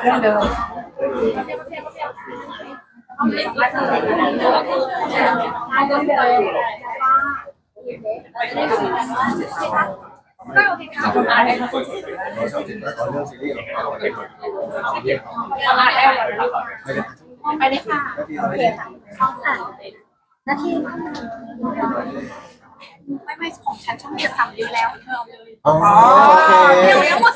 เรื่องเดิมก็โอเคค่ะเราชอบติดแล้วตอนเรื่องซีรีส์ของเราอะไรแบบนี้ไปเลยค่ะโอเคค่ะช่องอ่านนาทีไม่ไม่ของฉันช่องเจ็ดสามนิ้วแล้วเธอเอาเลยอ๋อโอเคเดี๋ยวแล้วหมด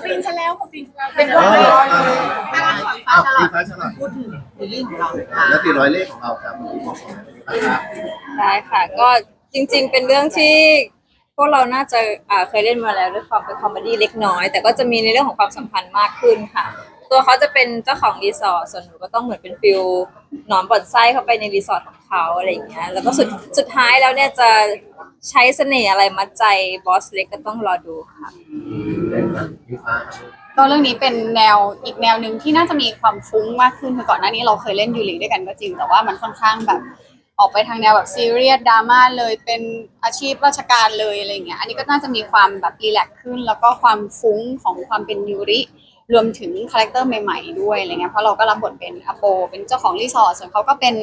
ซีนฉันแล้วหมดซีนฉันแล้วเป็นอ๋อว่าอ้าวมีฟ้าฉลาดพูดถึงซีรีส์ของเราแล้วตีร้อยเลขของเราครับที่บอกนะครับได้ค่ะ ก็จริง ๆ เป็นเรื่องที่พวกเราน่าจะอ่าเคยเล่นมาแล้วด้วยความเป็นคอมเมดี้เล็กน้อย แต่ก็จะมีในเรื่องของความสัมพันธ์มากขึ้นค่ะ ตัวเขาจะเป็นเจ้าของรีสอร์ทส่วนหนูก็ต้องเหมือนเป็นฟิลหนอนบอดไส้เข้าไปในรีสอร์ทของเขาอะไรอย่างเงี้ยแล้วก็สุดสุดท้ายแล้วเนี่ยจะใช้เสน่ห์อะไรมัดใจบอสเล็กก็ต้องรอดูค่ะ ก็เรื่องนี้เป็นแนวอีกแนวหนึ่งที่น่าจะมีความฟุ้งมากขึ้นคือก่อนหน้านี้เราเคยเล่นยูริด้วยกันก็จริง แต่ว่ามันค่อนข้างแบบออกไปทางแนวแบบซีเรียสดราม่าเลยเป็นอาชีพราชการเลยอะไรเงี้ยอันนี้ก็น่าจะมีความแบบรีแลกซ์ขึ้น แล้วก็ความฟุ้งของความเป็นยูริ รวมถึงคาแรคเตอร์ใหม่ๆด้วยอะไรเงี้ยเพราะเราก็รับบทเป็นอโป เป็นเจ้าของรีสอร์ทส่วนเขาก็เป็น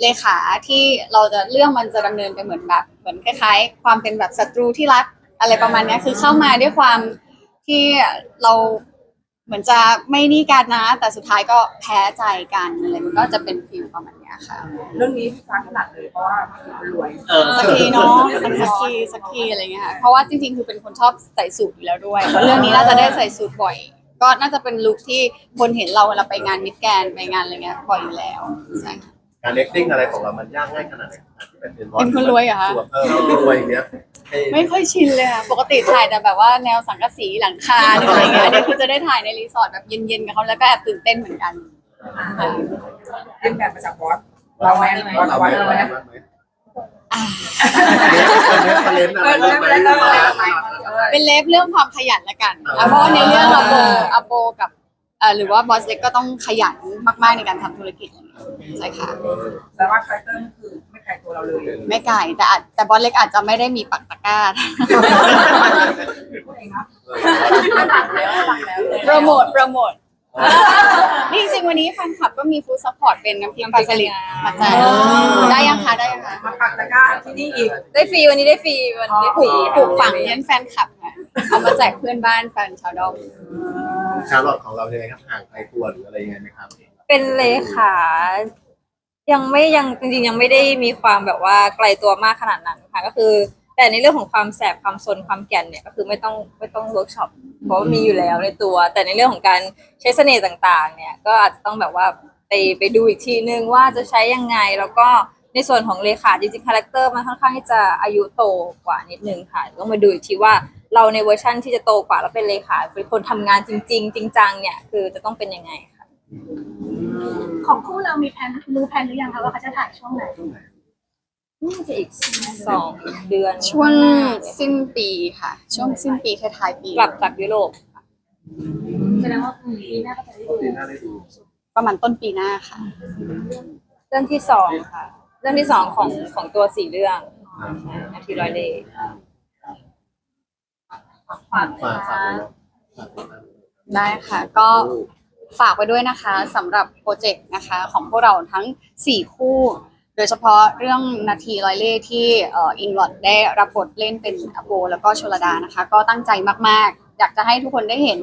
เลขาที่เราจะเรื่องมันจะดำเนินไปเหมือนแบบเหมือนคล้ายๆ ความเป็นแบบศัตรูที่รักอะไรประมาณเนี้ยคือเข้ามาด้วยความที่เราเหมือนจะไม่นี่กันนะ แต่สุดท้ายก็แพ้ใจกันอะไรมันก็จะเป็นฟิลประมาณเนี้ยค่ะ เรื่องนี้พี่ฟ้าถนัดเลยเพราะว่าคนรวยสักทีเนาะสักทีสักทีอะไรเงี้ยค่ะเพราะว่าจริงๆ คือเป็นคนชอบใส่สูทอยู่แล้วด้วยเพราะเรื่องนี้น่าจะได้ใส่สูทบ่อย ก็น่าจะเป็นลุคที่คนเห็นเราเวลาไปงานมิดแกรนด์ไปงานอะไรเงี้ยบ่อยอยู่แล้วใช่ค่ะ การเล็กติ้งอะไรของเรามันยากง่ายขนาดไหนที่เป็นเป็นคนรวยเหรอคะ เออคนรวยอย่างเงี้ยไม่ค่อยชินเลยค่ะ ปกติถ่ายแต่แบบว่าแนวสังกะสีหลังคาหรืออะไรเงี้ยอันนี่คือจะได้ถ่ายในรีสอร์ทแบบเย็นๆกับเขาแล้วก็แอบตื่นเต้นเหมือนกันค่ะเรียนแบบมาจากบอส เราแม่นบอสเราบอไม่สเราได้แม่นไหมอ่าเลนอะไรเออไม่เป็นไรไม่เป็นไร เป็นเลฟเรื่องความขยันละกันอะเพราะว่าในเรื่องอโปอโปกับเอ่อหรือว่าบอสเล็กก็ต้องขยันมากๆในการทำธุรกิจใช่ค่ะ แต่ว่าคาแรคเตอร์คือไม่ไกลตัวเราเลยไม่ไกลแต่อาจแต่บอสเล็กอาจจะไม่ได้มีปักตะกร้า พูดเองนะโปรโมทโปรโมท นี่จริงๆวันนี้แฟนคลับก็มีฟู้ดซัพพอร์ตเป็นน้ำพริกปลาสลิดมาแจกได้ยังคะได้ยังคะมาปักตะกร้าที่นี่อีก ได้ฟรีวันนี้ได้ฟรีวันนี้ได้ฟปลูรีกปลูกฝังเลี้ยนแฟนคลับค่ะเอามาแจกเพื่อนบ้านแฟนชาวดอมชาร์ลอตของเราเนี่ยครับห่างไกลตัวหรืออะไรยังไงไหมครับ เป็นเลขา ยังไม่ยังจริงๆยังไม่ได้มีความแบบว่าไกลตัวมากขนาดนั้นค่ะก็คือ แต่ในเรื่องของความแสบความซนความแก่นเนี่ยก็คือไม่ต้องไม่ต้องเวิร์กช็อปเพราะมีอยู่แล้วในตัว แต่ในเรื่องของการใช้เสน่ห์ต่างๆ เนี่ยก็อาจจะต้องแบบว่าไปไปดูอีกทีนึงว่าจะใช้ยังไงแล้วก็ในส่วนของเลขาจริงๆคาแรคเตอร์มันค่อนข้างที่จะอายุโตกว่านิดนึงค่ะต้องมาดูอีกทีว่าเราในเวอร์ชั่นที่จะโตกว่าแล้วเป็นเลขาเป็นคนทำงานจริง ๆ จริงจังเนี่ยคือจะต้องเป็นยังไงค่ะของคู่เรามีแผนรู้แผนหรือยังคะว่าเขาจะถ่ายช่วงไหน น่าจะอีกสองเดือนช่วงสิ้นปีค่ะ ช่วงสิ้นปีท้ายๆปีกลับจากยุโรปแสดงว่าปีหน้าก็จะได้ดูปีหน้าได้ดูประมาณต้นปีหน้าค่ะ เรื่องที่สองค่ะ เรื่องที่สองของของตัวสี่เรื่องนาทีร้อยเล่ห์ฝากฝากฝากได้ค่ะ ก็ฝากไว้ด้วยนะคะสำหรับโปรเจกต์นะคะ ของพวกเราทั้ง4คู่ โดยเฉพาะเรื่องนาทีร้อยเล่ที่เอ่ออิงลอดได้รับบทเล่นเป็นอโปแล้วก็ชลดานะคะ ก็ตั้งใจมากๆ อยากจะให้ทุกคนได้เห็น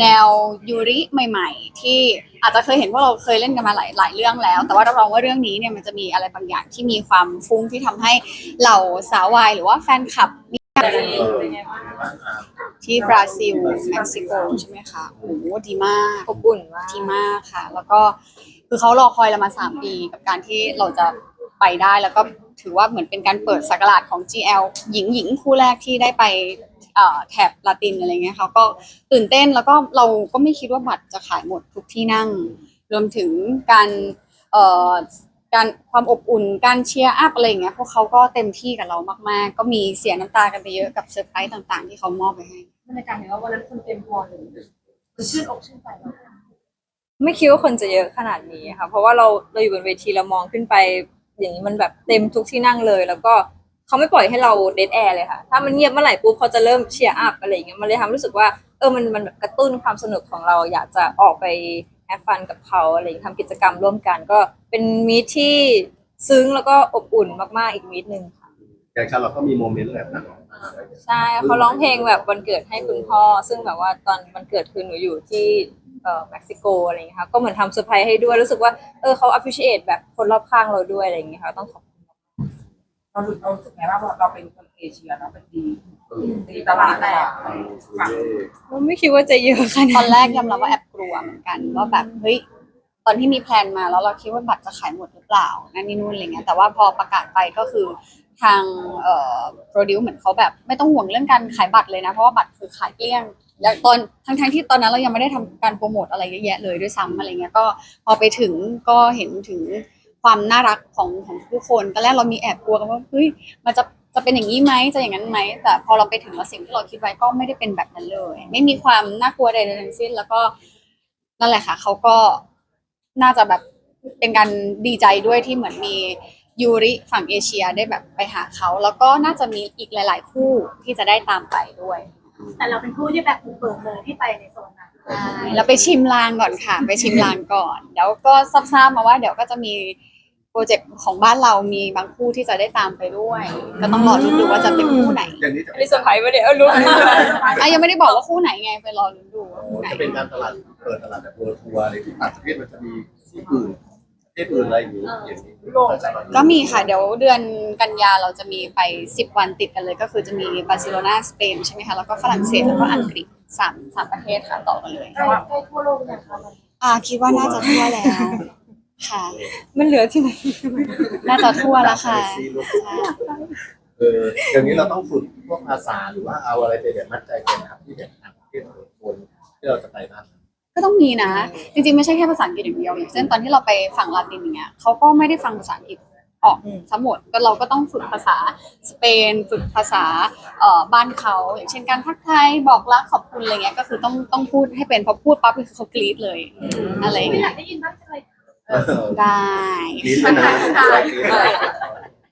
แนวยูริใหม่ ๆ ที่อาจจะเคยเห็นว่าเราเคยเล่นกันมาหลายหลายเรื่องแล้ว แต่ว่ารับรองว่าเรื่องนี้เนี่ยมันจะมีอะไรบางอย่างที่มีความฟุ้งที่ทำให้เหล่าสาววายหรือว่าแฟนคลับเออเป็นไงบ้างครับที่บราซิลเม็กซิโกใช่ไหมคะโอ้โหดีมากอบอุ่นมากดีมากค่ะ แล้วก็คือเขารอคอยเรามาสามปีกับการที่เราจะ ไปได้แล้วก็ถือว่าเหมือนเป็นการเปิดสักราชของ GL หญิงหญิงคู่แรกที่ได้ไปแถบลาตินอะไรเงี้ยเขาก็ตื่นเต้นแล้วก็เราก็ไม่คิดว่าบัตรจะขายหมดทุกที่นั่ง รวมถึงการเอ่อการความอบอุ่นการเชียร์อัพอะไรเงี้ยพวกเขาก็เต็มที่กับเรามาก ๆ ก็มีเสียน้ำตากันไปเยอะกับเซอร์ไพรส์ต่างๆ ที่เขามอบไปให้บรรยากาศเห็นว่าวันนั้นคนเต็มพอหรือชื่นอกชื่นใจไม่คิดว่าคนจะเยอะขนาดนี้ค่ะเพราะว่าเราเราอยู่บนเวทีเรามองขึ้นไป อย่างนี้มันแบบเต็มทุกที่นั่งเลย แล้วก็เขาไม่ปล่อยให้เราเดทแอร์เลยค่ะ ถ้ามันเงียบเมื่อไหร่ปุ๊บเขาจะเริ่มเชียร์อัพอะไรอย่างเงี้ยมันเลยทำให้รู้สึกว่าเออมันมันแบบกระตุ้นความสนุกของเราอยากจะออกไปแฮปฟันกับเขาอะไรอย่างเงี้ยทำกิจกรรมร่วมกัน ก็เป็นมีทที่ซึ้งแล้วก็อบอุ่นมากๆอีกมีทหนึ่งค่ะอย่างชาเราก็มีโมเมนต์แบบนั้นใช่เขาร้องเพลงแบบวันเกิดให้คุณพ่อ ซึ่งแบบว่าตอนวันเกิดคือหนูอยู่ที่ เอ่อเม็กซิโกอะไรอย่างเงี้ยค่ะก็เหมือนทำเซอร์ไพรส์ให้ด้วยรู้สึกว่าเออเขา appreciate แบบคนรอบข้างเราด้วยอะไรอย่างเงี้ยค่ะต้องขอบคุณเรารู้เรารู้สึกไงว่าเราเป็นคนเอเชียเราเป็นดีตีตลาดแตกฝั่งไม่คิดว่าจะเยอะขนาดตอนแรกยอมรับว่าแอบกลัวเหมือนกันว่าแบบเฮ้ยตอนที่มีแพลนมาแล้วเราคิดว่าบัตรจะขายหมดหรือเปล่านั่นนี่นู่นอะไรเงี้ยแต่ว่าพอประกาศไปก็คือทางเอ่อโปรดิวเหมือนเขาแบบไม่ต้องห่วงเรื่องการขายบัตรเลยนะ เพราะว่าบัตรคือขายเกลี้ยง แล้วตอนทั้งทั้งๆที่ตอนนั้นเรายังไม่ได้ทำการโปรโมทอะไรเยอะแยะเลยด้วยซ้ำอะไรเงี้ยก็พอไปถึงก็เห็นถึงความน่ารักของของทุกคนตอนแรกเรามีแอบกลัวกันว่าเฮ้ยมันจะจะเป็นอย่างนี้ไหมจะอย่างนั้นไหมแต่พอเราไปถึงแล้วสิ่งที่เราคิดไว้ก็ไม่ได้เป็นแบบนั้นเลย ไม่มีความน่ากลัวใดๆทั้งสิ้น แล้วก็นั่นแหละค่ะเขาก็น่าจะแบบเป็นการดีใจด้วยที่เหมือนมียูริฝั่งเอเชียได้แบบไปหาเขา แล้วก็น่าจะมีอีกหลาย ๆ คู่ที่จะได้ตามไปด้วย แต่เราเป็นผู้ที่แบบบุกเบิกเลยที่ไปในโซนนั้นใช่แล้วไปชิมลางก่อนค่ะ ไปชิมลางก่อนเดี๋ยวก็ทราบๆมาว่าเดี๋ยวก็จะมีโปรเจกต์ของบ้านเรามีบางคู่ที่จะได้ตามไปด้วย ก็ต้องรอลุ้นดูว่าจะเป็นคู่ไหนอย่างนี้จะอันนี้เซอร์ไพรส์ไปเดี๋ยวรู้อะยังไม่ได้บอกว่าคู่ไหนไงไปรอลุ้นดูว่าคู่ไหน จะเป็นการตลาดเปิดตลาดแบบเวิร์ทัวร์ในที่ต่างประเทศมันจะมีที่อื่นประเทศอื่นอะไรอย่างนี้อย่างนี้ก็มีค่ะ เดี๋ยวเดือนกันยาเราจะมีไป 10 วันติดกันเลย ก็คือจะมีบาร์เซโลนาสเปนใช่ไหมคะแล้วก็ฝรั่งเศสแล้วก็อังกฤษสามสามประเทศค่ะต่อกันเลยแต่ว่าได้ทั่วโลกเนี่ยค่ะอ่าคิดว่าน่าจะทั่วแล้ว ค่ะ มันเหลือที่ไหน น่าจะทั่วแล้วค่ะเอออย่างนี้เราต้องฝึกพวกภาษาหรือว่าเอาอะไรไปแบบมัดใจกันนะครับที่แบบต่างประเทศคนที่เราจะไปบ้าง ก็ต้องมีนะ จริงๆไม่ใช่แค่ภาษาอังกฤษอย่างเดียวอย่างเช่นตอนที่เราไปฝั่งลาตินอย่างเงี้ยเขาก็ไม่ได้ฟังภาษาอังกฤษออกทั้งหมดก็เราก็ต้องฝึกภาษาสเปน ฝึกภาษาเอ่อบ้านเขาอย่างเช่นการทักทายบอกรักขอบคุณอะไรเงี้ยก็คือต้องต้องพูดให้เป็นพอพูดปั๊บคือเขากรี๊ดเลยอะไรอย่างไม่อเงี้ยายกได้ยินบ้างจังเลยได้นี่ใช่ไหม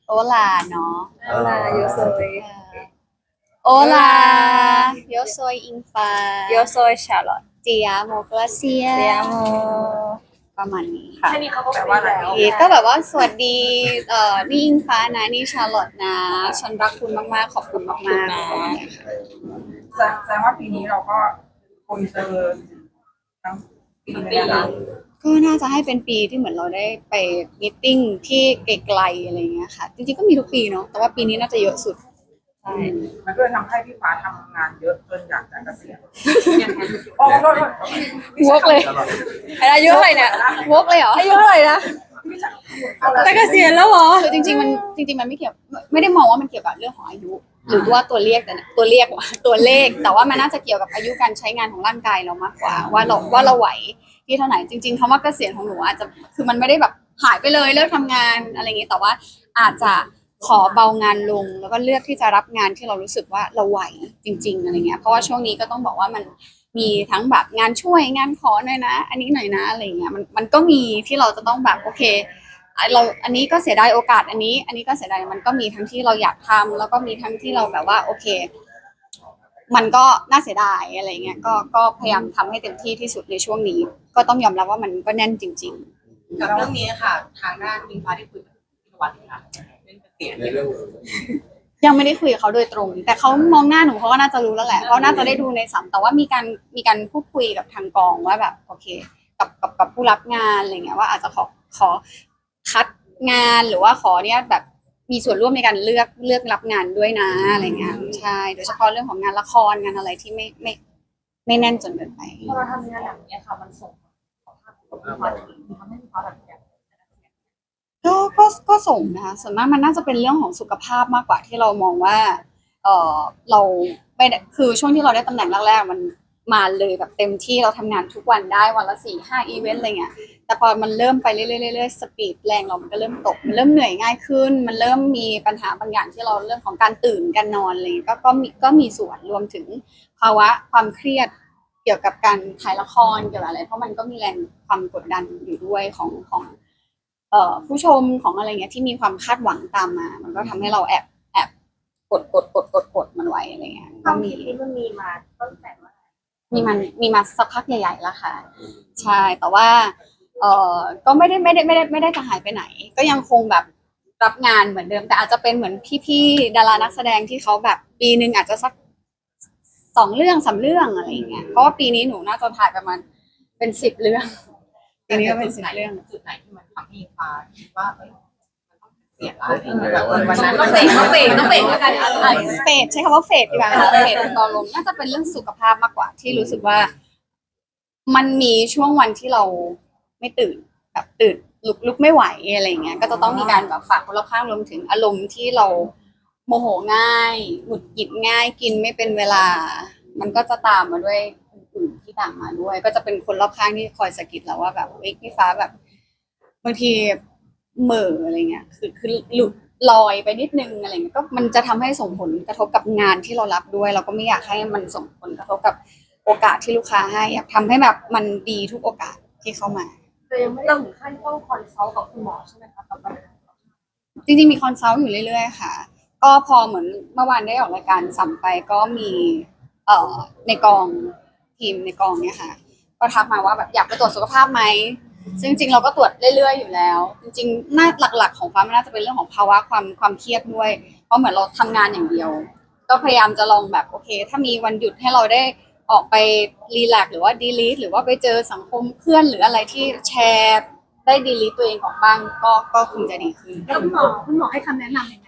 โอลาเนาะลาโยโซยโอลาโยโซยอิงฟาโยโซยชาร์ลอตเจียโมกลาเซียเซียโมประมาณนี้ค่ะแค่นี้เขาก็แปลไปว่าอะไรแล้วก็แบบว่าสวัสดีเอ่อนี่อิงฟ้านะนี่ชาร์ลอตนะฉันรักคุณมากๆ ขอบคุณมากๆขอบคุณนะแสดงว่าปีนี้เราก็คนเจอทั้งปีเลยนะก็น่าจะให้เป็นปีที่เหมือนเราได้ไปมีตติ้งที่ไกลๆอะไรเงี้ยค่ะ จริงๆก็มีทุกปีเนาะแต่ว่าปีนี้น่าจะเยอะสุดใช่ มันก็เลยทำให้พี่ฟ้าทำงานเยอะจนอยากจะเกษียณโอ้โหวกเลยอายุเท่าไหร่เนี่ยวกเลยเหรออายุเท่าไหร่นะจะเกษียณแล้วเหรอคือจริงๆมันจริง ๆ มันไม่เกี่ยวไม่ได้มองว่ามันเกี่ยวกับเรื่องของอายุ หรือว่าตัวเลขแต่ตัวเลขว่ะตัวเลข แต่ว่ามันน่าจะเกี่ยวกับอายุการใช้งานของร่างกายเรามากกว่า ว่าเราว่าเราไหวที่เท่าไหร่จริงๆคำว่าเกษียณของหนูอาจจะคือมันไม่ได้แบบหายไปเลยเลิกทำงานอะไรอย่างงี้แต่ว่าอาจจะ ขอเบางานลงแล้วก็เลือกที่จะรับงานที่เรารู้สึกว่าเราไหวจริงๆอะไรเงี้ยเพราะว่าช่วงนี้ก็ต้องบอกว่ามันมีทั้งแบบงานช่วยงานขอหน่อยนะ อันนี้หน่อยนะอะไรเงี้ยมันมันก็มีที่เราจะต้องแบบโอเคเราอันนี้ก็เสียดายโอกาสอันนี้ อันนี้ก็เสียดายมันก็มีทั้งที่เราอยากทำแล้วก็มีทั้งที่เราแบบว่าโอเค มันก็น่าเสียดายอะไรเงี้ยก็ก็พยายามทำให้เต็มที่ที่สุดในช่วงนี้ ก็ต้องยอมรับว่ามันก็แน่นจริง ๆ กับเรื่องนี้ค่ะ ทางด้านอิงฟ้าได้คุยกับพี่วัดไหมคะ เรื่องเกษียณในเรื่องๆยังไม่ได้คุยกับเขาโดยตรง แต่เขามองหน้าหนูเขาก็น่าจะรู้แล้วแหละเขาน่าจะได้ดูในสัมแต่ว่ามีการมีการพูดคุยกับทางกองว่าแบบโอเค กับกับกับผู้รับงานอะไรเงี้ยว่าอาจจะขอขอคัดงานหรือว่าขอเนี้ยแบบมีส่วนร่วมในการเลือกเลือกรับงานด้วยนะอะไรเงี้ยใช่โดยเฉพาะเรื่องของงานละครงานอะไรที่ไม่ไม่ไม่แน่นจนเกินไป พอเราทำงานแบบนี้ค่ะ มันส่งผลกับพี่ฟ้าทำให้พี่ฟ้าแบบอยา ก็ก็ก็ส่งนะคะส่วนมากมันน่าจะเป็นเรื่องของสุขภาพมากกว่าที่เรามองว่า เออเราไม่ได้คือช่วงที่เราได้ตำแหน่งแรกๆมันมาเลยแบบเต็มที่เราทำงานทุกวันได้วันละสี่ห้าอีเวนต์อะไรเงี้ยแต่พอมันเริ่มไปเรื่อยๆเรื่อยๆสปีดแรงเรามันก็เริ่มตกมันเริ่มเหนื่อยง่ายขึ้น มันเริ่มมีปัญหาบางอย่างที่เราเรื่องของการตื่นการนอนอะไรเงี้ยก็ก็มีก็มีส่วนรวมถึงภาวะความเครียดเกี่ยวกับการถ่ายละครเกี่ยวกับอะไร เพราะมันก็มีแรงความกดดันอยู่ด้วยของของ เอ่อผู้ชมของอะไรเงี้ยที่มีความคาดหวังตามมา มันก็ทำให้เราแอบแอบกดกดกดกดกดมันไว้อะไรเงี้ยคก็วามมีคิดนี้มันมีมาตั้งแต่ว่ามีมันมีมาสักพักใหญ่ๆแล้วค่ะ ใช่แต่ว่าเออก็ไม่ได้ไม่ได้ไม่ได้ไม่ได้จะหายไปไหน ก็ยังคงแบบรับงานเหมือนเดิม แต่อาจจะเป็นเหมือนพี่ๆดารานักแสดงที่เขาแบบปีหนึ่งอาจจะสักสองเรื่องสามเรื่องอะไรอย่างเงี้ยเพราะว่าปีนี้หนูน่าจะถ่ายประมาณเป็นสิบเรื่องปีนี้ก็เป็นสิบเรื่อง จุดไหนที่ มันทำให้ฟ้าคิดว่าเอ้ยมันต้องเสียละอะไรอย่างเงี้ยแบบวันนั้นต้องเบรกต้องเบรกต้องเบรกแล้วกันเฟดใช้คำว่าเฟดดีกว่าเฟดตอนลงน่าจะเป็นเรื่องสุขภาพมากกว่า ที่รู้สึกว่า มันมีช่วงวันที่เราไม่ตื่นแบบตื่นลุกลุกไม่ไหวอะไรอย่างเงี้ย ก็จะต้องมีการแบบฝากคนรอบข้างรวมถึงอารมณ์ที่เราโมโหง่ายหงุดหงิดง่ายกินไม่เป็นเวลา มันก็จะตามมาด้วยอื่นๆที่ตามมาด้วย ก็จะเป็นคนรอบข้างที่คอยสะกิดเราว่าแบบเอ้ยพี่ฟ้าแบบ บางทีเหม่ออะไรเงี้ยคือคือหลุดลอยไปนิดนึงอะไรเงี้ยก็มันจะทำให้ส่งผลกระทบกับงานที่เรารับด้วย เราก็ไม่อยากให้มันส่งผลกระทบกับโอกาสที่ลูกค้าให้อยากทำให้แบบมันดีทุกโอกาสที่เข้ามาแต่ยังไม่ได้ถึงขั้นต้องคอนซัลท์กับคุณหมอใช่ไหมคะกับปัญหาจริงๆมีคอนซัลท์อยู่เรื่อยๆค่ะ ก็พอเหมือนเมื่อวานได้ออกรายการสัมไปก็มีเอ่อในกองทีมในกองเนี่ยค่ะ ก็ทักมาว่าแบบอยากไปตรวจสุขภาพไหม ซึ่งจริงๆเราก็ตรวจเรื่อยๆอยู่แล้ว จริงๆน่าหลัก ๆ ของฟ้ามันน่าจะเป็นเรื่องของภาวะความความเครียดด้วย เพราะเหมือนเราทำงานอย่างเดียว ก็พยายามจะลองแบบโอเค ถ้ามีวันหยุดให้เราได้ออกไปรีแลกซ์หรือว่าดีลีทหรือว่าไปเจอสังคมเพื่อนหรืออะไรที่แชร์ได้ดีลีทตัวเองออกบ้างก็ก็คงจะดีขึ้น แล้วคุณหมอคุณหมอให้คำแนะนำยังไง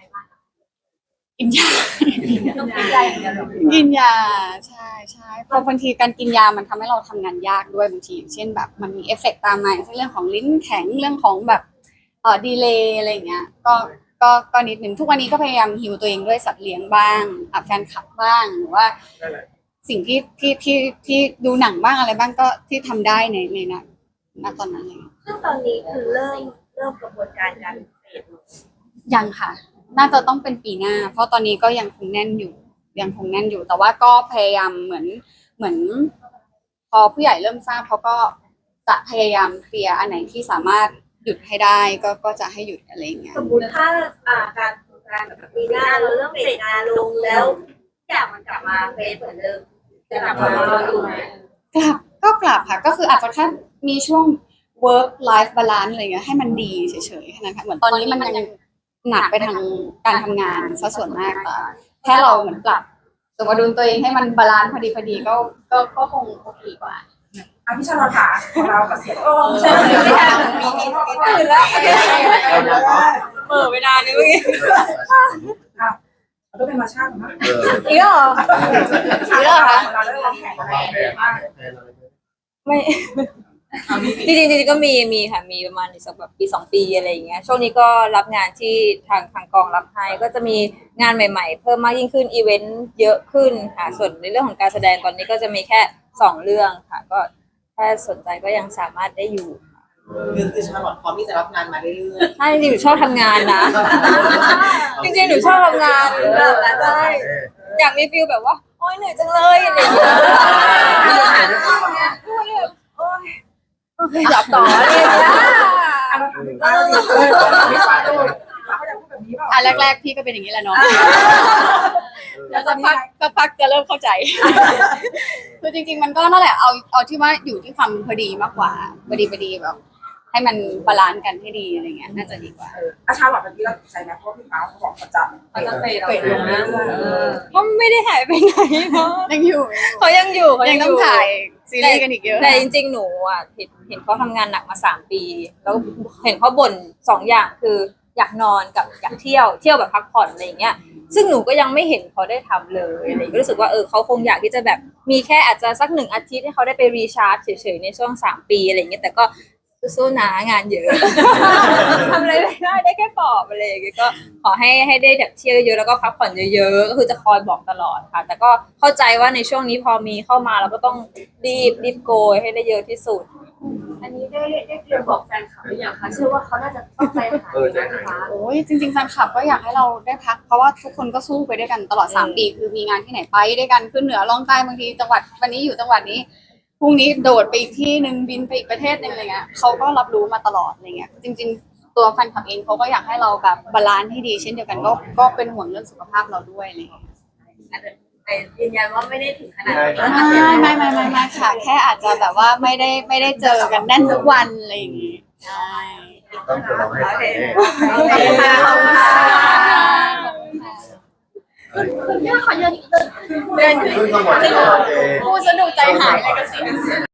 บ้าง กินยา ต้องกินยาอย่างเดียวเหรอกินยาใช่ใช่เพราะบางทีการกินยามันทำให้เราทำงานยากด้วยบางทีอย่างเช่นแบบมันมีเอฟเฟกต์ตามมาอย่างเช่นเรื่องของลิ้นแข็งเรื่องของแบบเอ่อดีเลย์อะไรอย่างเงี้ยก็ก็ก็นิดหนึ่งทุกวันนี้ก็พยายามฮิวตัวเองด้วยสัตว์เลี้ยงบ้างอะแฟนคลับบ้างหรือว่าสิ่งที่ที่ที่ที่ดูหนังบ้างอะไรบ้างก็ที่ทำได้ในในนั้นณตอนนั้นเลยซึ่งตอนนี้คือเริ่มเริ่มกระบวนการการเฟดยังค่ะ น่าจะต้องเป็นปีหน้า เพราะตอนนี้ก็ยังคงแน่นอยู่ยังคงแน่นอยู่ แต่ว่าก็พยายามเหมือนเหมือน พอผู้ใหญ่เริ่มทราบเขาก็จะพยายามเคลียร์อันไหนที่สามารถหยุดให้ได้ก็ก็จะให้หยุดอะไรอย่างเงี้ยสมมติถ้าอ่าการการแบบปีหน้าเราเริ่มเฟดงานลงแล้วทุกอย่างมันกลับมาเฟดเหมือนเดิมจะกลับมาดูไหมกลับก็กลับค่ะ ก็คืออาจจะแค่มีช่วง work life balance อะไรเงี้ยให้มันดีเฉยๆแค่นั้นค่ะเหมือนตอนนี้มันยัง หนักไปทางการทำงานซะส่วนมากแต่แค่เราเหมือนปรับสมดุลตัวเองให้มันบาลานซ์พอดีพอดีก็ก็ก็คงโอเคกว่า อะพี่ชาลอถาของเรากับเสียงโอ้ไม่ใช่ไม่ใช่มีมีมีตื่นแล้วเออไม่นานเลยเมื่อกี้เราต้องเป็นมาช่างนะเอออีกแล้วเหรอเรื่อคะเราเริ่มวางแผนประแล้มาณวแผนว่าแผนอะไรเนี่ยไม่ จริงๆจริงๆก็มีมีค่ะมีประมาณอีกสักแบบปีสองปีอะไรอย่างเงี้ยช่วงนี้ก็รับงานที่ทางทางกองรับให้ก็จะมีงานใหม่ๆ เพิ่มมากยิ่งขึ้นอีเวนต์เยอะขึ้นค่ะส่วนในเรื่องของการแสดงตอนนี้ก็จะมีแค่สองเรื่องค่ะ ก็ถ้าสนใจก็ยังสามารถได้อยู่คือคือชาลอตพร้อมที่จะรับงานมาเรื่อยใช่จริงๆหนูชอบทำงานนะ จริงๆหนูชอบทำงานใช่อยากมีฟิลแบบว่าโอ๊ยเหนื่อยจังเลยอะไรอย่างเงี้ยโอ๊ย โอเคหลับต่อเลยนะอะเราทำได้เราจะพูดแบบนี้เปล่าอะแรกๆพี่ก็เป็นอย่างนี้แหละเนาะแล้วสักพักสักพักจะเริ่มเข้าใจ คือจริง ๆ มันก็นั่นแหละเอาเอาที่ว่าอยู่ที่ความพอดีมากกว่าพอดีพอดีแบบ ให้มันบาลานซ์กันให้ดีอะไรเงี้ยน่าจะดีกว่าอาชาลอตเมื่อกี้เราใช้นะเพราะพี่ฟ้าเขาบอกเขาจะเฟดเฟดลงเรื่อยก็ไม่ได้หายไปไหนเนาะยังอยู่เขายังอยู่เขายัยังงต้องถ่ายซีรีส์กันอีกเยอะแต่จริงๆหนูอะเห็นเห็นเขาทำงานหนักมาสามปี แล้วเห็นเขาบ่นสองอย่างคืออยากนอนกับอยากเที่ยวเที่ยวแบบพักผ่อนอะไรอย่างเงี้ยซึ่งหนูก็ยังไม่เห็นเขาได้ทำเลยอะไรอย่างเงี้ยก็รู้สึกว่าเออเขาคงอยากที่จะแบบมีแค่อาจจะสักหนึ่งอาทิตย์ให้เขาได้ไปรีชาร์จเฉยๆในช่วงสามปีอะไรอย่างเงี้ยแต่ก็ สู้ๆนะงานเยอะ ทำอะไรไม่ได้ได้แค่ปลอบอะไรอย่างเงี้ยก็ขอให้ให้ได้แบบเที่ยวเยอะแล้วก็พักผ่อนเยอะๆก็คือจะคอยบอกตลอดค่ะ แต่ก็เข้าใจว่าในช่วงนี้พอมีเข้ามาเราก็ต้องรีบรีบโกยให้ได้เยอะที่สุด อันนี้ได้ได้เตรียมบอกแฟนคลับหรือยังคะเชื่อว่าเขาน่าจะต้องใจหายนะพี่ฟ้าโอ้ยจริงๆแฟนคลับก็อยากให้เราได้พัก เพราะว่าทุกคนก็สู้ไปด้วยกันตลอด 3 ปี คือมีงานที่ไหนไปด้วยกันขึ้นเหนือล่องใต้บางทีจังหวัดวันนี้อยู่จังหวัดนี้ พรุ่งนี้โดดไปอีกที่หนึ่งบินไปอีกประเทศหนึ่งอะไรเงี้ยเขาก็รับรู้มาตลอดอะไรเงี้ยจริง ๆ ตัวแฟนคลับเองเขาก็อยากให้เราแบบบาลานซ์ให้ดี เช่นเดียวกันก็ก็เป็นห่วงเรื่องสุขภาพเราด้วยอะไรเงี้ยแต่ยืนยันว่าไม่ได้ถึงขนาดไม่ไม่ไม่ไม่ไม่ค่ะ แค่อาจจะแบบว่าไม่ได้ไม่ได้เจอกันแน่นทุกวันอะไรอย่างงี้ใช่ต้องคนเราให้ไปเคแน่โอเคค่ะขอบคุณค่ะ เดินขึ้นข้างบนโอเคพูดสนุกใจหายเลยก็สิ